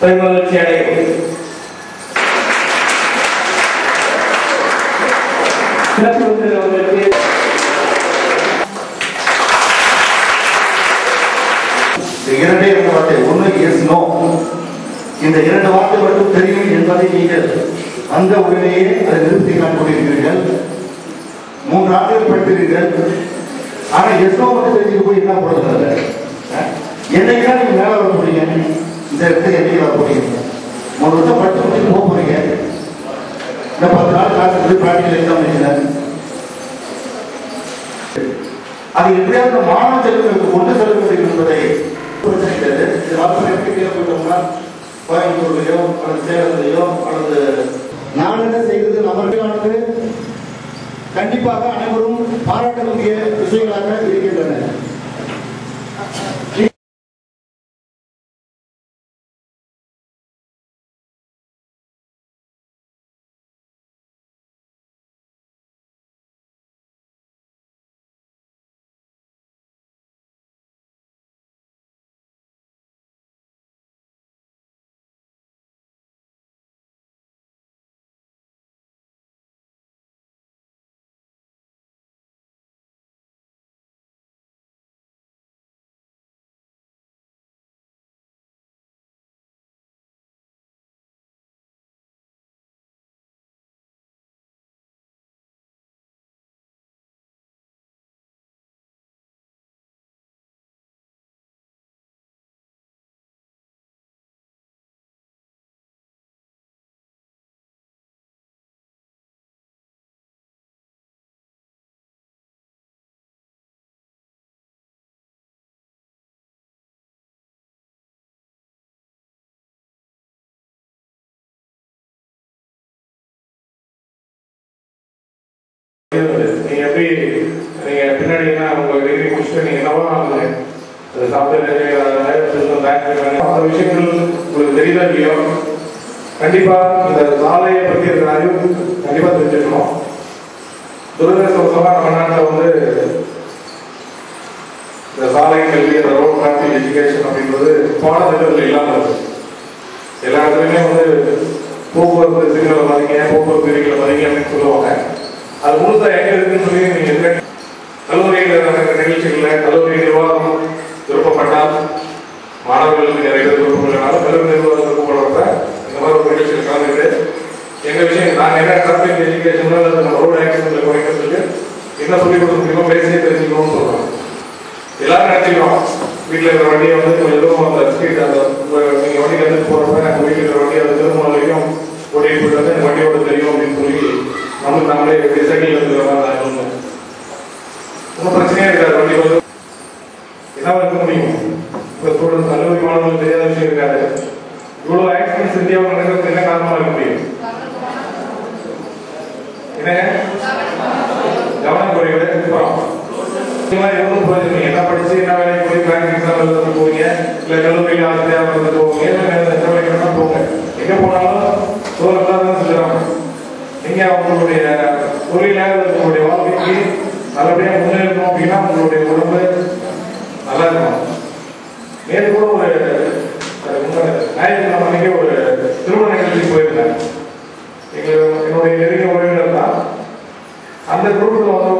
பெருமகிழ்ச்சி அடையும் சிறப்பு விருந்தினர் இந்த இரண்டே இரண்டு வார்த்தை. ஒன்று எஸ் நோ இந்த இரண்டு வார்த்தை மட்டும் தெரியும் என்பதை நீங்கள் அந்த உடனேயே அதை நிறுத்தி நான் கொண்டிருக்கிறீர்கள். மூன்று ஆண்டுகள் படித்திருக்கிறீர்கள். ஆனால் எஸ் நோ மட்டும் தெரிஞ்சுட்டு போய் என்ன போடுறது? என்னைக்குதான் நீங்க மேல வர போறீங்க இந்த இடத்துல என்னைக்கு வர போறீங்க. மூணு வருஷம் பட்டு முடிச்சு போக போறீங்க. இந்த பத்து நாள் காசு போய் ப்ராக்டிகல் எக்ஸாம் வைக்கிறேன் அது எப்படியாவது இந்த மாணவ செல்வங்களுக்கு கொண்டு செல்ல முடியும் என்பதை பிரச்சனை போயிட்டோம்னா கோயம்புத்தூர்லையோ அல்லது சேலத்திலேயோ அல்லது நான் என்ன செய்வது நபர்களானது கண்டிப்பாக அனைவரும் பாராட்டக்கூடிய விஷயங்களாக இருக்கின்றன. டிகிரி நீங்க என்னவோ ஆகுது சாஃப்ட்வேர் அந்த விஷயங்கள் உங்களுக்கு தெரியுதா இல்லையோ? கண்டிப்பா இந்த சாலையை பற்றி இருக்கிற அறிவு கண்டிப்பா தெரிஞ்சுக்கணும். துரதிருஷ்டவசமா நம்ம நாட்டில் வந்து இந்த சாலை கல்வி அந்த ரோட் டிராஃபிக் எஜுகேஷன் அப்படின்றது பாடத்திட்டத்தில் இல்லாமல் இருக்கு. எல்லா இடத்துலையுமே வந்து போக்குவரத்து சிக்னலை மதிங்க போக்குவரத்து விதிகளை மதிங்க அப்படின்னு சொல்லுவாங்க. அது முழுசா எங்க இருக்குன்னு சொல்லி நீங்க கேட்டு- கல்லூரியில் நடக்கிற நிகழ்ச்சிகள்ல கல்லூரி நிர்வாகம் விருப்பப்பட்டால் மாணவர்களுக்கு நிறைய பேர் விருப்பம் இல்லைனாலும் கல்லூரி நிர்வாகம் விருப்பப்படுறப்ப இந்த மாதிரி ஒரு நிகழ்ச்சியில் கலந்துக்கிட்டு எங்கள் விஷயம் நாங்க என்ன டிராஃபிக் எஜுகேஷன் ரோடு ஆக்சிடென்ட்ல குறைக்கிறதுக்கு என்ன சொல்லிக் கொடுக்க முடியுமோ பேசியே தெரிஞ்சுக்கணும்னு சொல்றாங்க எல்லாரும் நினைச்சுக்கிறோம் வீட்டில் இருக்கிற வண்டியை வந்து கொஞ்சம் தூரம் அந்த ஸ்பீட் அந்த உங்க- நீங்க வண்டி எடுத்து போறப்ப நம்ம வீட்டில் இருக்கிற வண்டி அந்த திருமணம் வரைக்கும் ஓட்டிட்டு போயிட்டு வந்து எனக்கு வண்டியோட தெரியும் அப்படின்னு சொல்லி நமக்கு நாமளே எப்படி சைக்கிள் இருக்கிற மாதிரி நான் இருந்தேன். ஒன்றும் பிரச்சனையே இருக்காது வண்டி வந்து என்ன இருக்க முடியும் இப்போ ஸ்டூடெண்ட்ஸ் கல்லூரி மாணவர்களுக்கு தெரியாத விஷயம் இருக்காது இவ்வளோ ஆக்சிடென்ட்ஸ் இந்தியாவில் நடக்கிறதுக்கு என்ன காரணமா இருக்கு என்ன கவனக்குறைகளை கவனம் குறைவு எவ்வளவு பிரயோஜனம் என்ன படிச்சு என்ன வேலைக்கு போய் பேங்க் எக்ஸாம் எழுதுறது போவீங்க இல்ல கல்லூரியில் ஆசிரியா எழுத போவீங்க இல்ல எந்த வேலைக்கு வேணா போங்க எங்க போனாலும் சோறு தான் சொல்லுறாங்க நீங்க அவங்களுடைய தொழிலாக உங்களுடைய வாழ்க்கைக்கு நல்லபடியா முன்னேறணும் அப்படின்னா உங்களுடைய உடம்பு நல்லா இருக்கும் நேற்று கூட ஒரு அது ஞாயிற்றுக்கிழமை ஒரு அந்த குரூப்ல வந்து